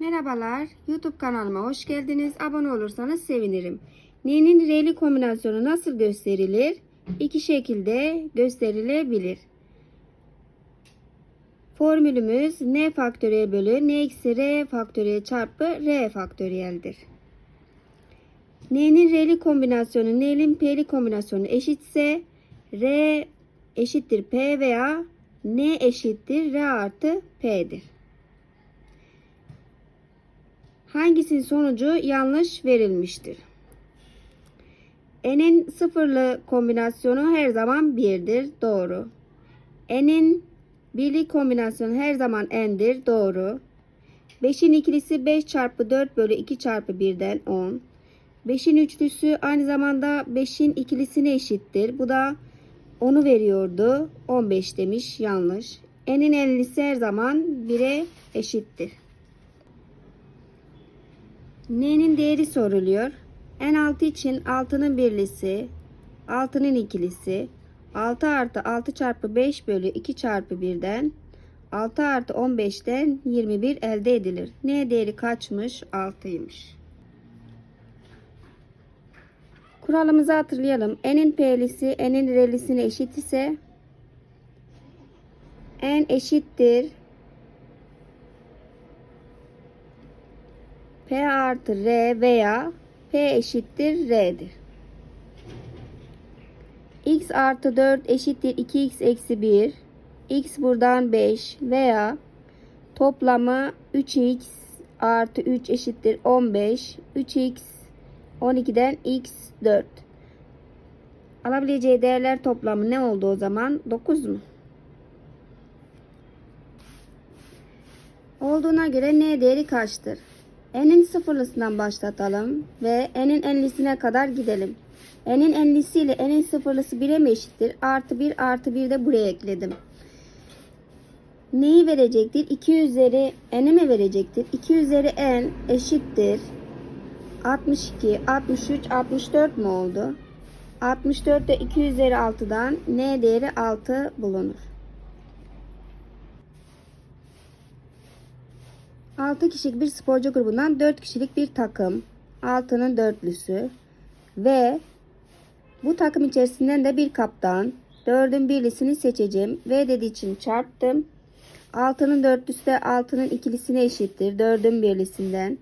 Merhabalar, YouTube kanalıma hoş geldiniz. Abone olursanız sevinirim. N'nin R'li kombinasyonu nasıl gösterilir? İki şekilde gösterilebilir. Formülümüz N faktöriyel bölü N eksi R faktöriyel çarpı R faktöriyeldir. N'nin R'li kombinasyonu N'nin P'li kombinasyonu eşitse R eşittir P veya N eşittir R artı P'dir. Hangisinin sonucu yanlış verilmiştir? N'in sıfırlı kombinasyonu her zaman 1'dir. Doğru. N'in birli kombinasyonu her zaman n'dir. Doğru. 5'in ikilisi 5 çarpı 4 bölü 2 çarpı 1'den 10. 5'in üçlüsü aynı zamanda 5'in ikilisine eşittir. Bu da 10'u veriyordu. 15 demiş. Yanlış. N'in enlisi her zaman 1'e eşittir. N'nin değeri soruluyor. N6 için 6'nın birlisi, 6'nın ikilisi, 6 artı 6 çarpı 5 bölü 2 çarpı 1'den 6 artı 15'ten 21 elde edilir. N değeri kaçmış? 6'ymış. Kuralımızı hatırlayalım. N'in P'lisi N'in R'lisine eşit ise N eşittir P artı R veya P eşittir R'dir. X artı 4 eşittir 2X eksi 1. X buradan 5 veya toplamı 3X artı 3 eşittir 15. 3X 12'den X 4. Alabileceği değerler toplamı ne oldu o zaman? 9 mu? Olduğuna göre n değeri kaçtır? N'in sıfırlısından başlatalım ve n'in enlisine kadar gidelim. n'in enlisi ile n'in sıfırlısı 1'e mi eşittir? Artı 1 artı 1 de buraya ekledim. Neyi verecektir? 2 üzeri n'e mi verecektir? 2 üzeri n eşittir. 62, 63, 64 mu oldu? 64 de 2 üzeri 6'dan n değeri 6 bulunur. 6 kişilik bir sporcu grubundan 4 kişilik bir takım. 6'nın dörtlüsü. Ve bu takım içerisinden de bir kaptan. 4'ün birlisini seçeceğim. V dediği için çarptım. 6'nın dörtlüsü de 6'nın ikilisine eşittir. 4'ün birlisinden.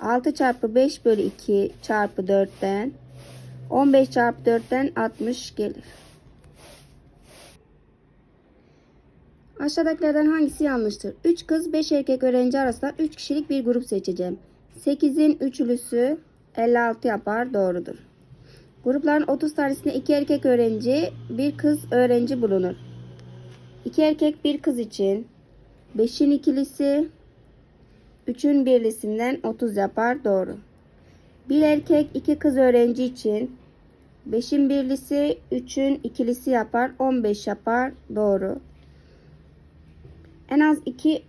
6 çarpı 5 bölü 2 çarpı 4'ten. 15 çarpı 4'ten 60 gelir. Aşağıdakilerden hangisi yanlıştır? 3 kız 5 erkek öğrenci arasında 3 kişilik bir grup seçeceğim. 8'in üçlüsü 56 yapar. Doğrudur. Grupların 30 tanesinde 2 erkek öğrenci, 1 kız öğrenci bulunur. 2 erkek 1 kız için 5'in ikilisi 3'ün birlisinden 30 yapar. Doğru. 1 erkek 2 kız öğrenci için 5'in birlisi 3'ün ikilisi yapar. 15 yapar. Doğru. En az iki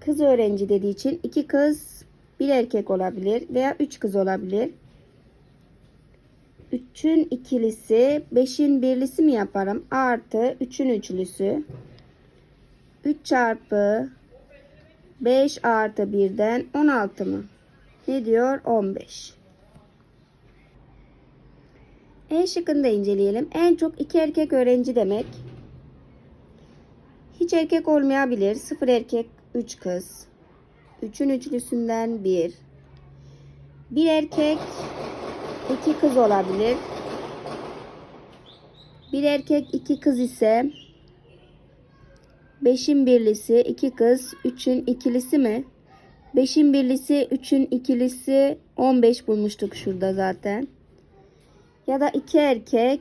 kız öğrenci dediği için iki kız bir erkek olabilir veya üç kız olabilir. Üçün ikilisi beşin birlisi mi yaparım? Artı üçün üçlüsü. 3 çarpı 5 artı 1'den 16 mı? Ne diyor? 15. E şıkkını da inceleyelim. En çok iki erkek öğrenci demek. Hiç erkek olmayabilir. Sıfır erkek, üç kız. Üçün üçlüsünden bir. Bir erkek, iki kız olabilir. Bir erkek, iki kız ise beşin birlisi, iki kız, üçün ikilisi mi? Beşin birlisi, üçün ikilisi 15 bulmuştuk şurada zaten. Ya da iki erkek,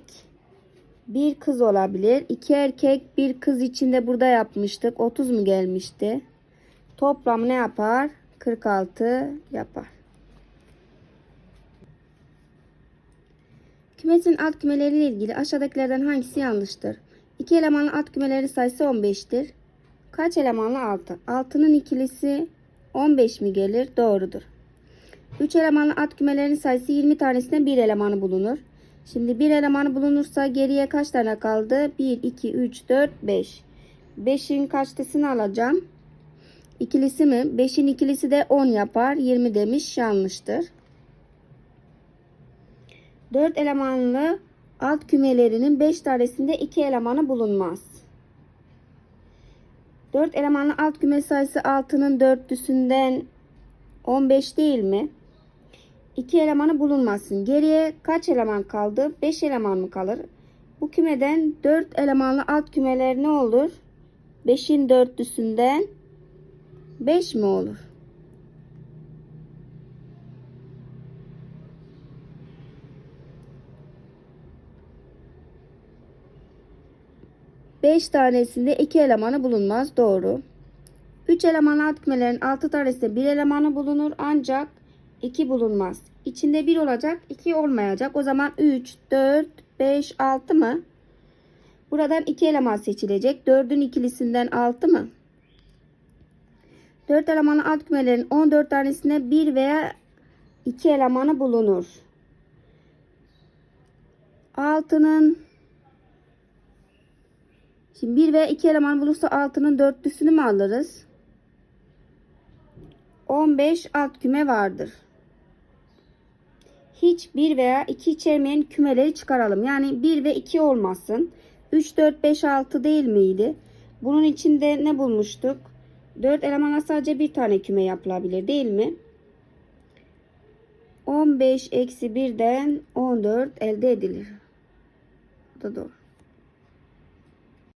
bir kız olabilir. İki erkek bir kız içinde burada yapmıştık. 30 mu gelmişti? Toplam ne yapar? 46 yapar. Kümesin alt kümeleriyle ilgili aşağıdakilerden hangisi yanlıştır? İki elemanlı alt kümeleri sayısı 15'tir. Kaç elemanlı 6? 6'nın ikilisi 15 mi gelir? Doğrudur. 3 elemanlı alt kümelerin sayısı 20 tanesinde bir elemanı bulunur. Şimdi bir elemanı bulunursa geriye kaç tane kaldı? 1, 2, 3, 4, 5. 5'in kaçtesini alacağım? ikilisi mi? 5'in ikilisi de 10 yapar. 20 demiş. Yanlıştır. 4 elemanlı alt kümelerinin 5 tanesinde 2 elemanı bulunmaz. 4 elemanlı alt küme sayısı 6'nın dörtlüsünden 15 değil mi? 2 elemanı bulunmasın. Geriye kaç eleman kaldı? 5 eleman mı kalır? Bu kümeden 4 elemanlı alt kümeler ne olur? 5'in dörtlüsünden 5 mi olur? Beş tanesinde iki elemanı bulunmaz. Doğru. Üç elemanlı alt kümelerin altı tanesinde bir elemanı bulunur ancak iki bulunmaz. İçinde bir olacak, iki olmayacak. O zaman 3, 4, 5, 6 mı? Buradan iki eleman seçilecek. 4'ün ikilisinden 6 mı? 4 elemanlı alt kümelerin 14 tanesinde bir veya iki elemanı bulunur. 6'nın Şimdi 1 veya 2 eleman bulursa 6'nın dörtlüsünü mü alırız? 15 alt küme vardır. Hiç 1 veya 2 içermeyen kümeleri çıkaralım. Yani 1 ve 2 olmasın. 3, 4, 5, 6 değil miydi? Bunun içinde ne bulmuştuk? 4 elemana sadece bir tane küme yapılabilir değil mi? 15 eksi 1'den 14 elde edilir. Bu da doğru.